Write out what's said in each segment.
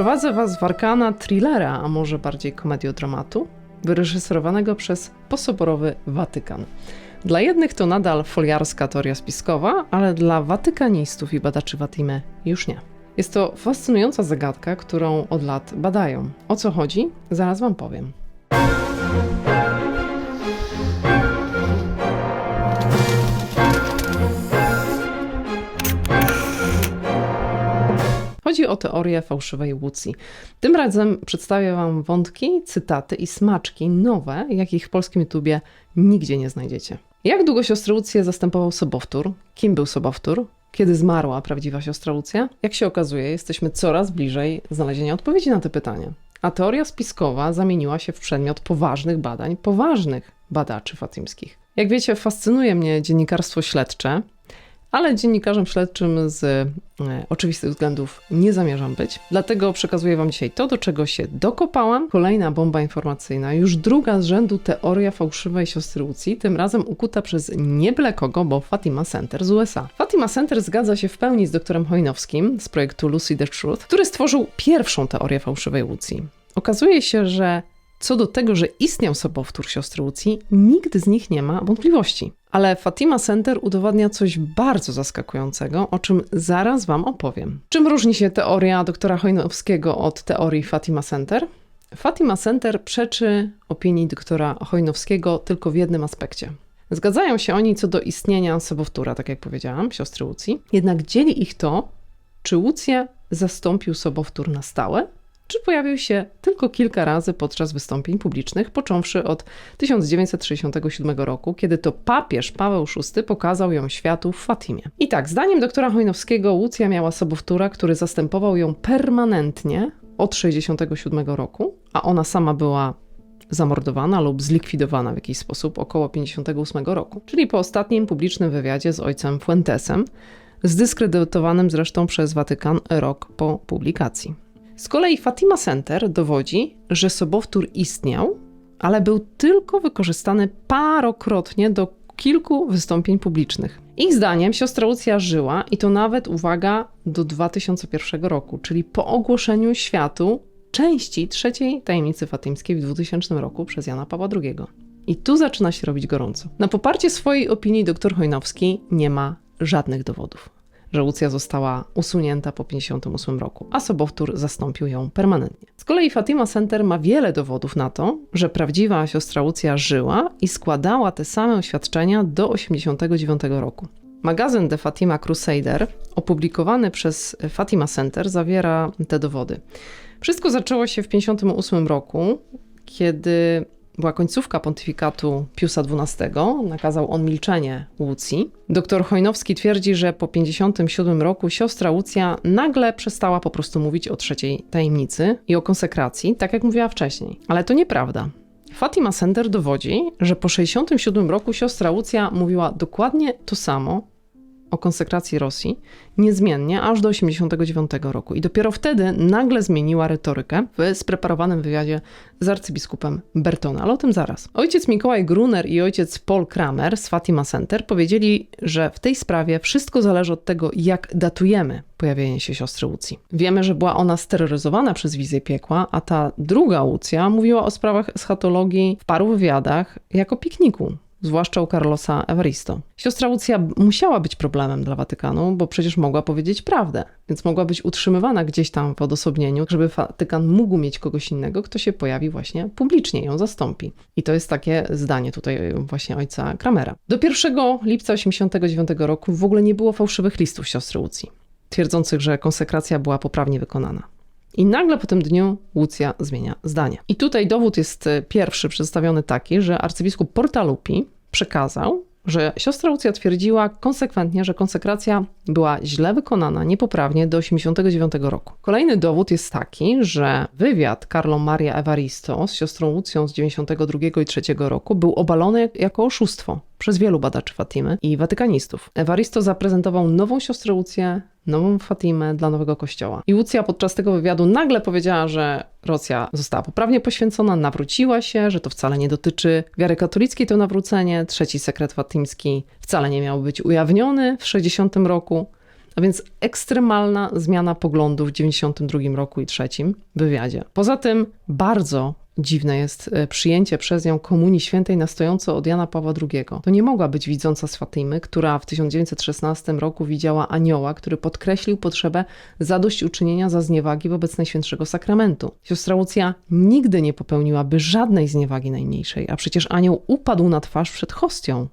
Wprowadzę Was w arkana thrillera, a może bardziej komediodramatu, wyreżyserowanego przez posoborowy Watykan. Dla jednych to nadal foliarska teoria spiskowa, ale dla watykanistów i badaczy Watimy już nie. Jest to fascynująca zagadka, którą od lat badają. O co chodzi? Zaraz Wam powiem. Chodzi o teorię fałszywej Łucji. Tym razem przedstawię Wam wątki, cytaty i smaczki nowe, jakich w polskim YouTubie nigdzie nie znajdziecie. Jak długo siostrę Łucję zastępował sobowtór? Kim był sobowtór? Kiedy zmarła prawdziwa siostra Łucja? Jak się okazuje, jesteśmy coraz bliżej znalezienia odpowiedzi na te pytania. A teoria spiskowa zamieniła się w przedmiot poważnych badań poważnych badaczy fatimskich. Jak wiecie, fascynuje mnie dziennikarstwo śledcze, ale dziennikarzem śledczym z e, oczywistych względów nie zamierzam być. Dlatego przekazuję Wam dzisiaj to, do czego się dokopałam. Kolejna bomba informacyjna, już druga z rzędu teoria fałszywej siostry Łucji, tym razem ukuta przez nie byle kogo, bo Fatima Center z USA. Fatima Center zgadza się w pełni z doktorem Hojnowskim z projektu Lucy the Truth, który stworzył pierwszą teorię fałszywej Łucji. Okazuje się, że co do tego, że istniał sobowtór siostry Łucji, nikt z nich nie ma wątpliwości. Ale Fatima Center udowadnia coś bardzo zaskakującego, o czym zaraz Wam opowiem. Czym różni się teoria doktora Hojnowskiego od teorii Fatima Center? Fatima Center przeczy opinii doktora Hojnowskiego tylko w jednym aspekcie. Zgadzają się oni co do istnienia sobowtóra, tak jak powiedziałam, siostry Łucji, jednak dzieli ich to, czy Łucję zastąpił sobowtór na stałe, czy pojawił się tylko kilka razy podczas wystąpień publicznych, począwszy od 1967 roku, kiedy to papież Paweł VI pokazał ją światu w Fatimie. I tak, zdaniem doktora Hojnowskiego, Łucja miała sobowtóra, który zastępował ją permanentnie od 1967 roku, a ona sama była zamordowana lub zlikwidowana w jakiś sposób około 58 roku, czyli po ostatnim publicznym wywiadzie z ojcem Fuentesem, zdyskredytowanym zresztą przez Watykan rok po publikacji. Z kolei Fatima Center dowodzi, że sobowtór istniał, ale był tylko wykorzystany parokrotnie do kilku wystąpień publicznych. Ich zdaniem siostra Lucja żyła i to nawet, uwaga, do 2001 roku, czyli po ogłoszeniu światu części trzeciej tajemnicy fatimskiej w 2000 roku przez Jana Pawła II. I tu zaczyna się robić gorąco. Na poparcie swojej opinii dr Hojnowski nie ma żadnych dowodów że Łucja została usunięta po 58 roku, a sobowtór zastąpił ją permanentnie. Z kolei Fatima Center ma wiele dowodów na to, że prawdziwa siostra Łucja żyła i składała te same oświadczenia do 89 roku. Magazyn The Fatima Crusader, opublikowany przez Fatima Center, zawiera te dowody. Wszystko zaczęło się w 58 roku, kiedy była końcówka pontyfikatu Piusa XII, nakazał on milczenie Łucji. Doktor Chojnowski twierdzi, że po 57 roku siostra Łucja nagle przestała po prostu mówić o trzeciej tajemnicy i o konsekracji, tak jak mówiła wcześniej. Ale to nieprawda. Fatima Center dowodzi, że po 67 roku siostra Łucja mówiła dokładnie to samo, o konsekracji Rosji niezmiennie aż do 1989 roku. I dopiero wtedy nagle zmieniła retorykę w spreparowanym wywiadzie z arcybiskupem Bertona, ale o tym zaraz. Ojciec Mikołaj Gruner i ojciec Paul Kramer z Fatima Center powiedzieli, że w tej sprawie wszystko zależy od tego, jak datujemy pojawienie się siostry Łucji. Wiemy, że była ona steroryzowana przez wizję piekła, a ta druga Łucja mówiła o sprawach eschatologii w paru wywiadach jako pikniku zwłaszcza u Carlosa Evaristo. Siostra Lucja musiała być problemem dla Watykanu, bo przecież mogła powiedzieć prawdę, więc mogła być utrzymywana gdzieś tam w odosobnieniu, żeby Watykan mógł mieć kogoś innego, kto się pojawi właśnie publicznie, ją zastąpi. I to jest takie zdanie tutaj właśnie ojca Kramera. Do 1 lipca 1989 roku w ogóle nie było fałszywych listów siostry Lucji, twierdzących, że konsekracja była poprawnie wykonana. I nagle po tym dniu Łucja zmienia zdanie. I tutaj dowód jest e, pierwszy przedstawiony taki, że arcybiskup Portalupi przekazał, że siostra Łucja twierdziła konsekwentnie, że konsekracja była źle wykonana, niepoprawnie do 89 roku. Kolejny dowód jest taki, że wywiad Carlo Maria Evaristo z siostrą Łucją z 92 i 3 roku był obalony jako oszustwo przez wielu badaczy Fatimy i watykanistów. Evaristo zaprezentował nową siostrę Łucję, nową Fatimę dla nowego kościoła. I Łucja podczas tego wywiadu nagle powiedziała, że Rosja została poprawnie poświęcona, nawróciła się, że to wcale nie dotyczy wiary katolickiej to nawrócenie. Trzeci sekret fatimski wcale nie miał być ujawniony w 60 roku. A więc ekstremalna zmiana poglądów w 92 roku i trzecim wywiadzie. Poza tym bardzo dziwne jest e, przyjęcie przez nią Komunii Świętej na stojąco od Jana Pawła II. To nie mogła być widząca z Fatimy, która w 1916 roku widziała anioła, który podkreślił potrzebę zadośćuczynienia za zniewagi wobec Najświętszego Sakramentu. Siostra Łucja nigdy nie popełniłaby żadnej zniewagi najmniejszej, a przecież anioł upadł na twarz przed hostią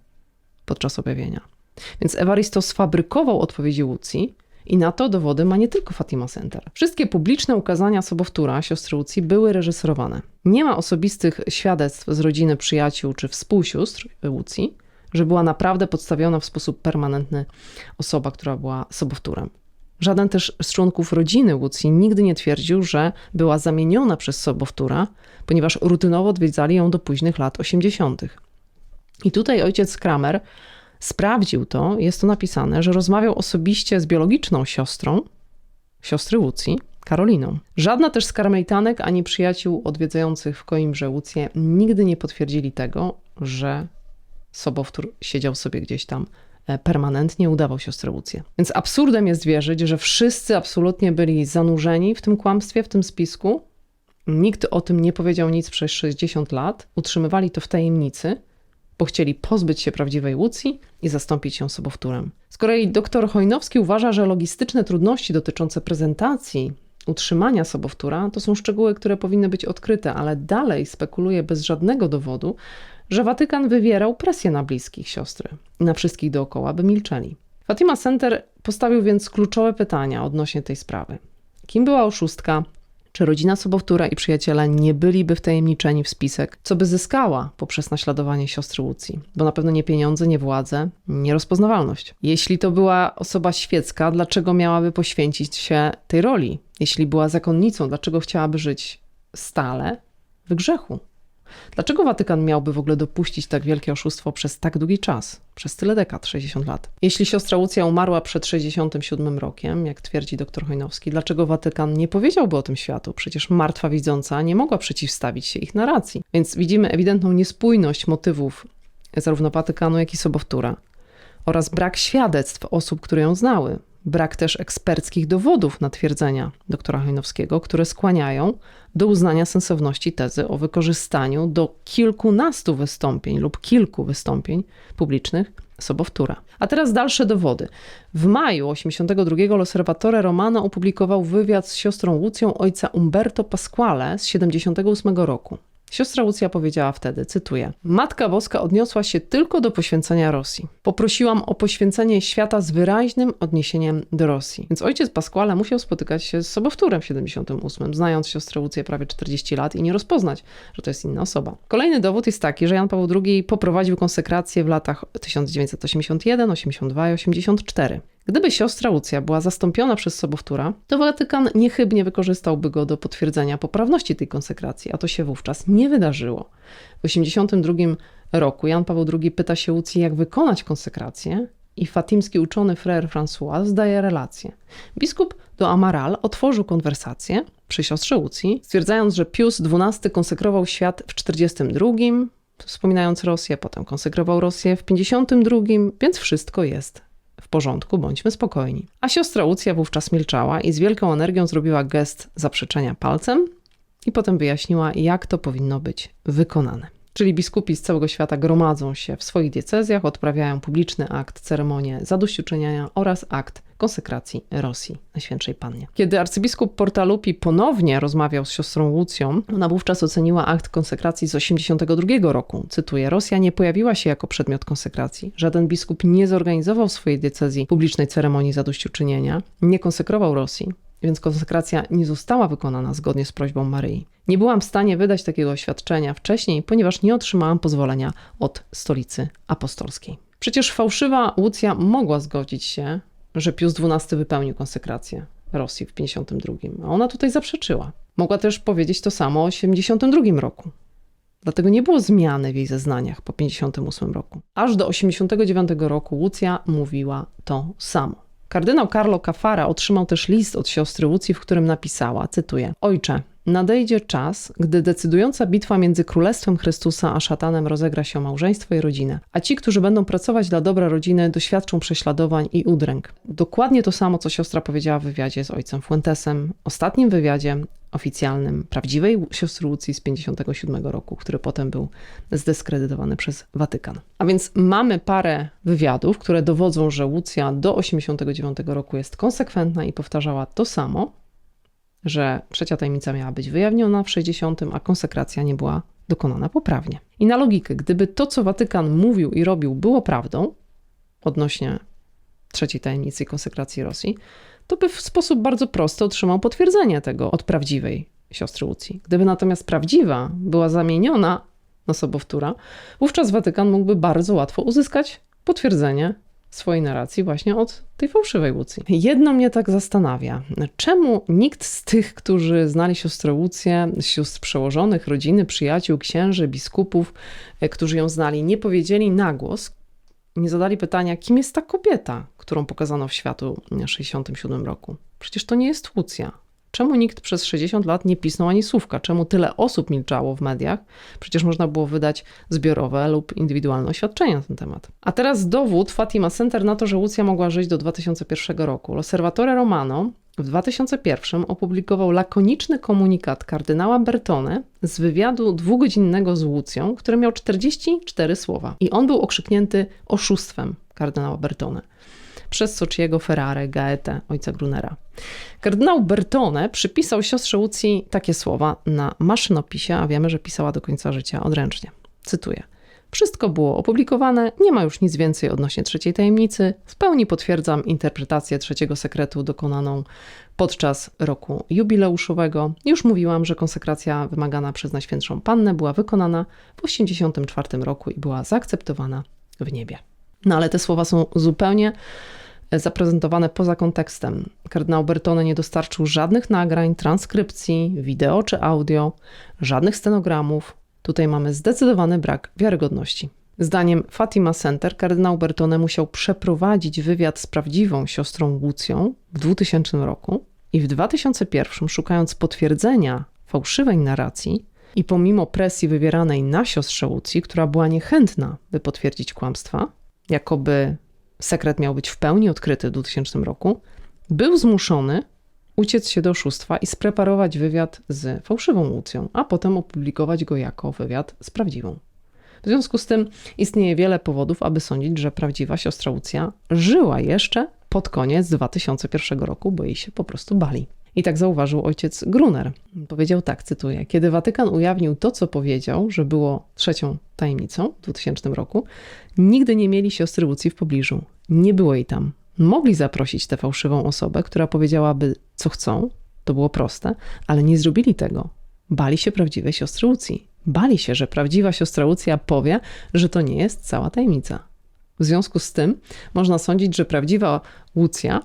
podczas objawienia. Więc Ewaristo sfabrykował odpowiedzi Łucji, i na to dowody ma nie tylko Fatima Center. Wszystkie publiczne ukazania sobowtóra siostry Łucji były reżyserowane. Nie ma osobistych świadectw z rodziny przyjaciół czy współsióstr Łucji, że była naprawdę podstawiona w sposób permanentny osoba, która była sobowtórem. Żaden też z członków rodziny Łucji nigdy nie twierdził, że była zamieniona przez sobowtóra, ponieważ rutynowo odwiedzali ją do późnych lat 80. I tutaj ojciec Kramer sprawdził to, jest to napisane, że rozmawiał osobiście z biologiczną siostrą, siostry Łucji, Karoliną. Żadna też z karmelitanek ani przyjaciół odwiedzających w Koimbrze Łucję nigdy nie potwierdzili tego, że sobowtór siedział sobie gdzieś tam e, permanentnie, udawał siostrę Łucję. Więc absurdem jest wierzyć, że wszyscy absolutnie byli zanurzeni w tym kłamstwie, w tym spisku. Nikt o tym nie powiedział nic przez 60 lat, utrzymywali to w tajemnicy, bo chcieli pozbyć się prawdziwej Łucji i zastąpić ją sobowtórem. Z kolei dr Hojnowski uważa, że logistyczne trudności dotyczące prezentacji utrzymania sobowtóra to są szczegóły, które powinny być odkryte, ale dalej spekuluje bez żadnego dowodu, że Watykan wywierał presję na bliskich siostry i na wszystkich dookoła, by milczeli. Fatima Center postawił więc kluczowe pytania odnośnie tej sprawy. Kim była oszustka? Czy rodzina sobowtóra i przyjaciele nie byliby wtajemniczeni w spisek, co by zyskała poprzez naśladowanie siostry Łucji? Bo na pewno nie pieniądze, nie władze, nie rozpoznawalność. Jeśli to była osoba świecka, dlaczego miałaby poświęcić się tej roli? Jeśli była zakonnicą, dlaczego chciałaby żyć stale w grzechu? Dlaczego Watykan miałby w ogóle dopuścić tak wielkie oszustwo przez tak długi czas, przez tyle dekad, 60 lat? Jeśli siostra Łucja umarła przed 67 rokiem, jak twierdzi dr Hojnowski, dlaczego Watykan nie powiedziałby o tym światu? Przecież martwa widząca nie mogła przeciwstawić się ich narracji. Więc widzimy ewidentną niespójność motywów zarówno Watykanu, jak i sobowtóra oraz brak świadectw osób, które ją znały. Brak też eksperckich dowodów na twierdzenia doktora Hojnowskiego, które skłaniają do uznania sensowności tezy o wykorzystaniu do kilkunastu wystąpień lub kilku wystąpień publicznych sobowtóra. A teraz dalsze dowody. W maju 82 L'Osservatore Romano opublikował wywiad z siostrą Łucją ojca Umberto Pasquale z 78 roku. Siostra Łucja powiedziała wtedy, cytuję: Matka Boska odniosła się tylko do poświęcenia Rosji. Poprosiłam o poświęcenie świata z wyraźnym odniesieniem do Rosji. Więc ojciec Pasquale musiał spotykać się z sobowtórem w 78, znając siostrę Łucję prawie 40 lat i nie rozpoznać, że to jest inna osoba. Kolejny dowód jest taki, że Jan Paweł II poprowadził konsekrację w latach 1981, 82 i 84. Gdyby siostra Łucja była zastąpiona przez sobowtóra, to Watykan niechybnie wykorzystałby go do potwierdzenia poprawności tej konsekracji, a to się wówczas nie wydarzyło. W 1982 roku Jan Paweł II pyta się Łucji, jak wykonać konsekrację i fatimski uczony Frère François zdaje relację. Biskup do Amaral otworzył konwersację przy siostrze Łucji, stwierdzając, że Pius XII konsekrował świat w 42, wspominając Rosję, potem konsekrował Rosję w 52, więc wszystko jest w porządku, bądźmy spokojni. A siostra Łucja wówczas milczała i z wielką energią zrobiła gest zaprzeczenia palcem i potem wyjaśniła, jak to powinno być wykonane. Czyli biskupi z całego świata gromadzą się w swoich diecezjach, odprawiają publiczny akt, ceremonię zadośćuczynienia oraz akt konsekracji Rosji Najświętszej Pannie. Kiedy arcybiskup Portalupi ponownie rozmawiał z siostrą Łucją, ona wówczas oceniła akt konsekracji z 82 roku. Cytuję, Rosja nie pojawiła się jako przedmiot konsekracji. Żaden biskup nie zorganizował w swojej diecezji publicznej ceremonii zadośćuczynienia, nie konsekrował Rosji więc konsekracja nie została wykonana zgodnie z prośbą Maryi. Nie byłam w stanie wydać takiego oświadczenia wcześniej, ponieważ nie otrzymałam pozwolenia od stolicy apostolskiej. Przecież fałszywa Łucja mogła zgodzić się, że Pius XII wypełnił konsekrację Rosji w 52, a ona tutaj zaprzeczyła. Mogła też powiedzieć to samo o 82 roku. Dlatego nie było zmiany w jej zeznaniach po 58 roku. Aż do 89 roku Łucja mówiła to samo. Kardynał Carlo Cafara otrzymał też list od siostry Łucji, w którym napisała, cytuję: Ojcze, nadejdzie czas, gdy decydująca bitwa między Królestwem Chrystusa a szatanem rozegra się o małżeństwo i rodzinę, a ci, którzy będą pracować dla dobra rodziny, doświadczą prześladowań i udręk. Dokładnie to samo, co siostra powiedziała w wywiadzie z ojcem Fuentesem, ostatnim wywiadzie oficjalnym prawdziwej siostry Łucji z 57 roku, który potem był zdyskredytowany przez Watykan. A więc mamy parę wywiadów, które dowodzą, że Łucja do 89 roku jest konsekwentna i powtarzała to samo, że trzecia tajemnica miała być wyjawniona w 60, a konsekracja nie była dokonana poprawnie. I na logikę, gdyby to, co Watykan mówił i robił, było prawdą odnośnie trzeciej tajemnicy i konsekracji Rosji, to by w sposób bardzo prosty otrzymał potwierdzenie tego od prawdziwej siostry Łucji. Gdyby natomiast prawdziwa była zamieniona na sobowtóra, wówczas Watykan mógłby bardzo łatwo uzyskać potwierdzenie swojej narracji właśnie od tej fałszywej Łucji. Jedno mnie tak zastanawia. Czemu nikt z tych, którzy znali siostrę Łucję, sióstr przełożonych, rodziny, przyjaciół, księży, biskupów, e, którzy ją znali, nie powiedzieli na głos, nie zadali pytania, kim jest ta kobieta, którą pokazano w światu w 67 roku? Przecież to nie jest Łucja. Czemu nikt przez 60 lat nie pisnął ani słówka? Czemu tyle osób milczało w mediach? Przecież można było wydać zbiorowe lub indywidualne oświadczenia na ten temat. A teraz dowód Fatima Center na to, że Łucja mogła żyć do 2001 roku. L'Osservatore Romano w 2001 opublikował lakoniczny komunikat kardynała Bertone z wywiadu dwugodzinnego z Łucją, który miał 44 słowa. I on był okrzyknięty oszustwem kardynała Bertone przez Sociego Ferrare Gaetę, ojca Grunera. Kardynał Bertone przypisał siostrze Łucji takie słowa na maszynopisie, a wiemy, że pisała do końca życia odręcznie. Cytuję. Wszystko było opublikowane, nie ma już nic więcej odnośnie trzeciej tajemnicy. W pełni potwierdzam interpretację trzeciego sekretu dokonaną podczas roku jubileuszowego. Już mówiłam, że konsekracja wymagana przez Najświętszą Pannę była wykonana w 1984 roku i była zaakceptowana w niebie. No ale te słowa są zupełnie zaprezentowane poza kontekstem. Kardynał Bertone nie dostarczył żadnych nagrań, transkrypcji, wideo czy audio, żadnych stenogramów. Tutaj mamy zdecydowany brak wiarygodności. Zdaniem Fatima Center kardynał Bertone musiał przeprowadzić wywiad z prawdziwą siostrą Łucją w 2000 roku i w 2001, szukając potwierdzenia fałszywej narracji i pomimo presji wywieranej na siostrze Łucji, która była niechętna, by potwierdzić kłamstwa, jakoby sekret miał być w pełni odkryty w 2000 roku, był zmuszony uciec się do oszustwa i spreparować wywiad z fałszywą Łucją, a potem opublikować go jako wywiad z prawdziwą. W związku z tym istnieje wiele powodów, aby sądzić, że prawdziwa siostra Łucja żyła jeszcze pod koniec 2001 roku, bo jej się po prostu bali. I tak zauważył ojciec Gruner. Powiedział tak, cytuję: Kiedy Watykan ujawnił to, co powiedział, że było trzecią tajemnicą w 2000 roku, nigdy nie mieli siostry Łucji w pobliżu. Nie było jej tam. Mogli zaprosić tę fałszywą osobę, która powiedziałaby, co chcą, to było proste, ale nie zrobili tego. Bali się prawdziwej siostry Łucji. Bali się, że prawdziwa siostra Łucja powie, że to nie jest cała tajemnica. W związku z tym można sądzić, że prawdziwa Łucja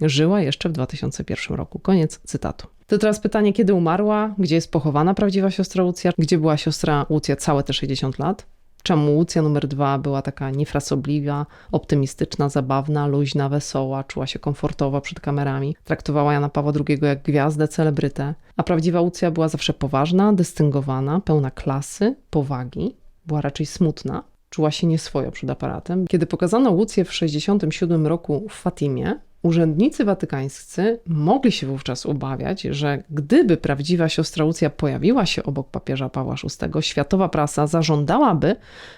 Żyła jeszcze w 2001 roku. Koniec cytatu. To teraz pytanie, kiedy umarła? Gdzie jest pochowana prawdziwa siostra Łucja? Gdzie była siostra Łucja całe te 60 lat? Czemu Łucja numer dwa była taka niefrasobliwa, optymistyczna, zabawna, luźna, wesoła, czuła się komfortowo przed kamerami, traktowała Jana Pawła II jak gwiazdę, celebrytę, a prawdziwa Łucja była zawsze poważna, dystyngowana, pełna klasy, powagi, była raczej smutna, czuła się nieswojo przed aparatem. Kiedy pokazano Łucję w 67 roku w Fatimie, Urzędnicy watykańscy mogli się wówczas obawiać, że gdyby prawdziwa siostra Łucja pojawiła się obok papieża Pawła VI, światowa prasa zażądałaby,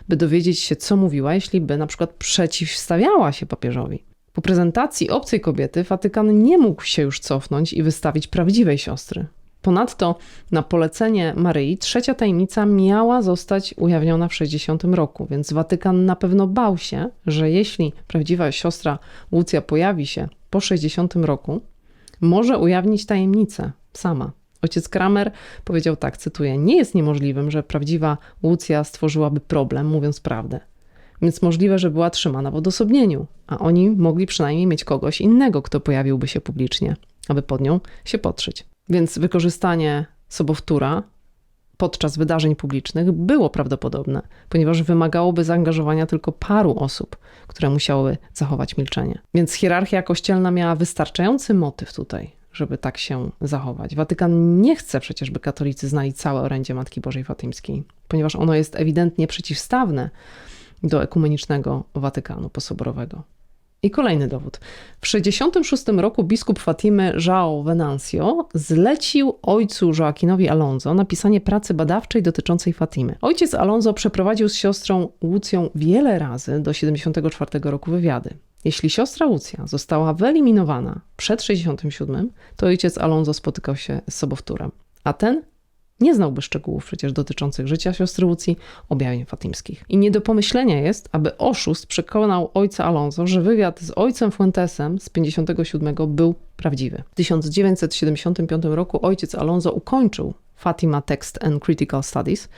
by dowiedzieć się, co mówiła, jeśli by na przykład przeciwstawiała się papieżowi. Po prezentacji obcej kobiety Watykan nie mógł się już cofnąć i wystawić prawdziwej siostry. Ponadto na polecenie Maryi trzecia tajemnica miała zostać ujawniona w 60 roku, więc Watykan na pewno bał się, że jeśli prawdziwa siostra Łucja pojawi się po 60 roku, może ujawnić tajemnicę sama. Ojciec Kramer powiedział tak, cytuję: Nie jest niemożliwym, że prawdziwa Łucja stworzyłaby problem, mówiąc prawdę. Więc możliwe, że była trzymana w odosobnieniu, a oni mogli przynajmniej mieć kogoś innego, kto pojawiłby się publicznie, aby pod nią się podszyć. Więc wykorzystanie sobowtóra podczas wydarzeń publicznych było prawdopodobne, ponieważ wymagałoby zaangażowania tylko paru osób, które musiały zachować milczenie. Więc hierarchia kościelna miała wystarczający motyw tutaj, żeby tak się zachować. Watykan nie chce przecież, by katolicy znali całe orędzie Matki Bożej Fatymskiej, ponieważ ono jest ewidentnie przeciwstawne do ekumenicznego Watykanu posoborowego. I kolejny dowód. W 66 roku biskup Fatimy João Venancio zlecił ojcu Joaquinowi Alonso napisanie pracy badawczej dotyczącej Fatimy. Ojciec Alonso przeprowadził z siostrą Łucją wiele razy do 74 roku wywiady. Jeśli siostra Łucja została wyeliminowana przed 67, to ojciec Alonso spotykał się z sobowtórem, a ten nie znałby szczegółów przecież dotyczących życia siostry Łucji, objawień fatimskich. I nie do pomyślenia jest, aby oszust przekonał ojca Alonso, że wywiad z ojcem Fuentesem z 57 był prawdziwy. W 1975 roku ojciec Alonso ukończył Fatima Text and Critical Studies,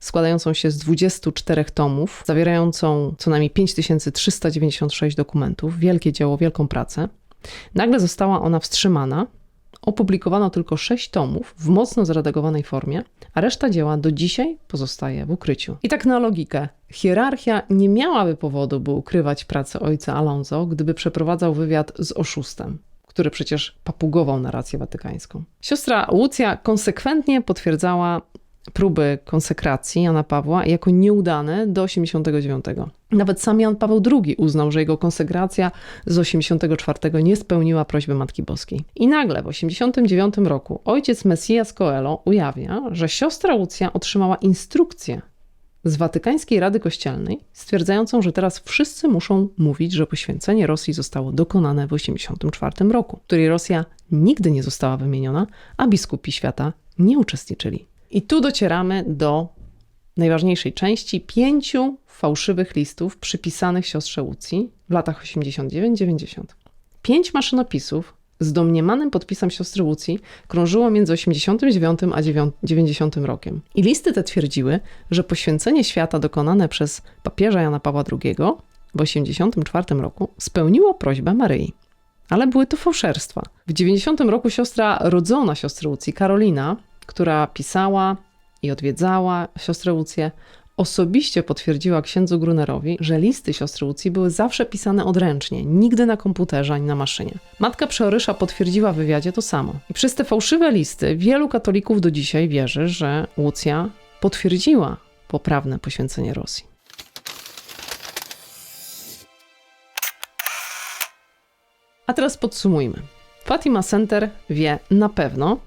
składającą się z 24 tomów, zawierającą co najmniej 5396 dokumentów, wielkie dzieło, wielką pracę. Nagle została ona wstrzymana opublikowano tylko sześć tomów w mocno zredagowanej formie, a reszta dzieła do dzisiaj pozostaje w ukryciu. I tak na logikę. Hierarchia nie miałaby powodu, by ukrywać pracę ojca Alonso, gdyby przeprowadzał wywiad z oszustem który przecież papugował narrację watykańską. Siostra Łucja konsekwentnie potwierdzała próby konsekracji Jana Pawła jako nieudane do 89. Nawet sam Jan Paweł II uznał, że jego konsekracja z 84 nie spełniła prośby Matki Boskiej. I nagle w 89 roku ojciec Messias Coelho ujawnia, że siostra Łucja otrzymała instrukcję z Watykańskiej Rady Kościelnej, stwierdzającą, że teraz wszyscy muszą mówić, że poświęcenie Rosji zostało dokonane w 1984 roku, w której Rosja nigdy nie została wymieniona, a biskupi świata nie uczestniczyli. I tu docieramy do najważniejszej części pięciu fałszywych listów przypisanych siostrze Łucji w latach 89-90. Pięć maszynopisów z domniemanym podpisem siostry Łucji krążyło między 89 a 90 rokiem. I listy te twierdziły, że poświęcenie świata dokonane przez papieża Jana Pawła II w 84 roku spełniło prośbę Maryi. Ale były to fałszerstwa. W 90 roku siostra rodzona siostry Łucji, Karolina, która pisała i odwiedzała siostrę Łucję, osobiście potwierdziła księdzu Grunerowi, że listy siostry Łucji były zawsze pisane odręcznie, nigdy na komputerze ani na maszynie. Matka przeorysza potwierdziła w wywiadzie to samo. I przez te fałszywe listy wielu katolików do dzisiaj wierzy, że Łucja potwierdziła poprawne poświęcenie Rosji. A teraz podsumujmy. Fatima Center wie na pewno,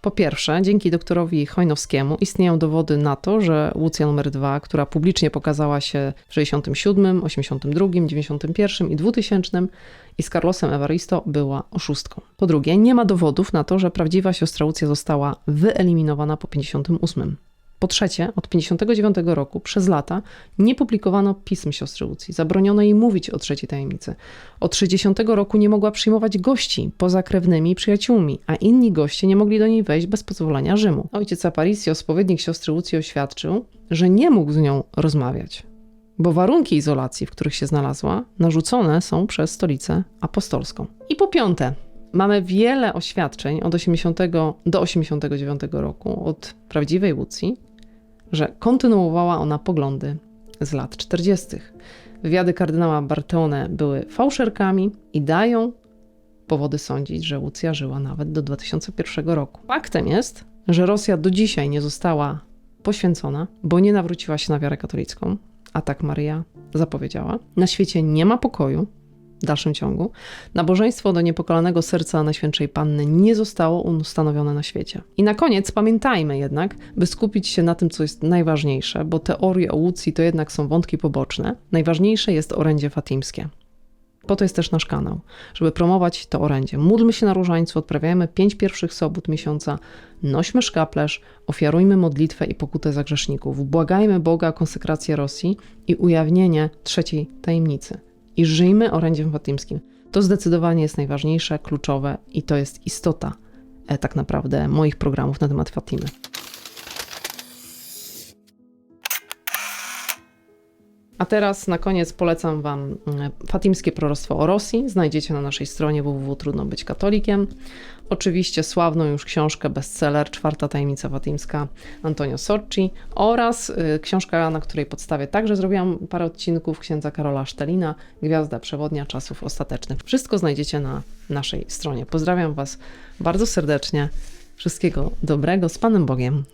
po pierwsze, dzięki doktorowi Chojnowskiemu istnieją dowody na to, że Łucja numer 2, która publicznie pokazała się w 67, 82, 91 i 2000 i z Carlosem Evaristo była oszustką. Po drugie, nie ma dowodów na to, że prawdziwa siostra Łucja została wyeliminowana po 58. Po trzecie, od 59 roku przez lata nie publikowano pism siostry Łucji. Zabroniono jej mówić o trzeciej tajemnicy. Od 60 roku nie mogła przyjmować gości poza krewnymi i przyjaciółmi, a inni goście nie mogli do niej wejść bez pozwolenia Rzymu. Ojciec Aparicio, spowiednik siostry Łucji, oświadczył, że nie mógł z nią rozmawiać, bo warunki izolacji, w których się znalazła, narzucone są przez stolicę apostolską. I po piąte, Mamy wiele oświadczeń od 80 do 89 roku od prawdziwej Łucji, że kontynuowała ona poglądy z lat 40. Wywiady kardynała Bartone były fałszerkami i dają powody sądzić, że Łucja żyła nawet do 2001 roku. Faktem jest, że Rosja do dzisiaj nie została poświęcona, bo nie nawróciła się na wiarę katolicką, a tak Maria zapowiedziała. Na świecie nie ma pokoju, w dalszym ciągu, nabożeństwo do niepokalanego serca Najświętszej Panny nie zostało ustanowione na świecie. I na koniec pamiętajmy jednak, by skupić się na tym, co jest najważniejsze, bo teorie o Łucji to jednak są wątki poboczne. Najważniejsze jest orędzie fatimskie. Po to jest też nasz kanał, żeby promować to orędzie. Módlmy się na różańcu, odprawiajmy pięć pierwszych sobót miesiąca, nośmy szkaplerz, ofiarujmy modlitwę i pokutę za grzeszników, błagajmy Boga o konsekrację Rosji i ujawnienie trzeciej tajemnicy i żyjmy orędziem fatymskim. To zdecydowanie jest najważniejsze, kluczowe i to jest istota e, tak naprawdę moich programów na temat Fatimy. A teraz na koniec polecam Wam mm, Fatimskie Proroctwo o Rosji. Znajdziecie na naszej stronie www.trudnobyćkatolikiem. oczywiście sławną już książkę bestseller Czwarta tajemnica fatimska Antonio Sorci oraz y, książka, na której podstawie także zrobiłam parę odcinków księdza Karola Sztelina Gwiazda przewodnia czasów ostatecznych. Wszystko znajdziecie na naszej stronie. Pozdrawiam Was bardzo serdecznie. Wszystkiego dobrego z Panem Bogiem.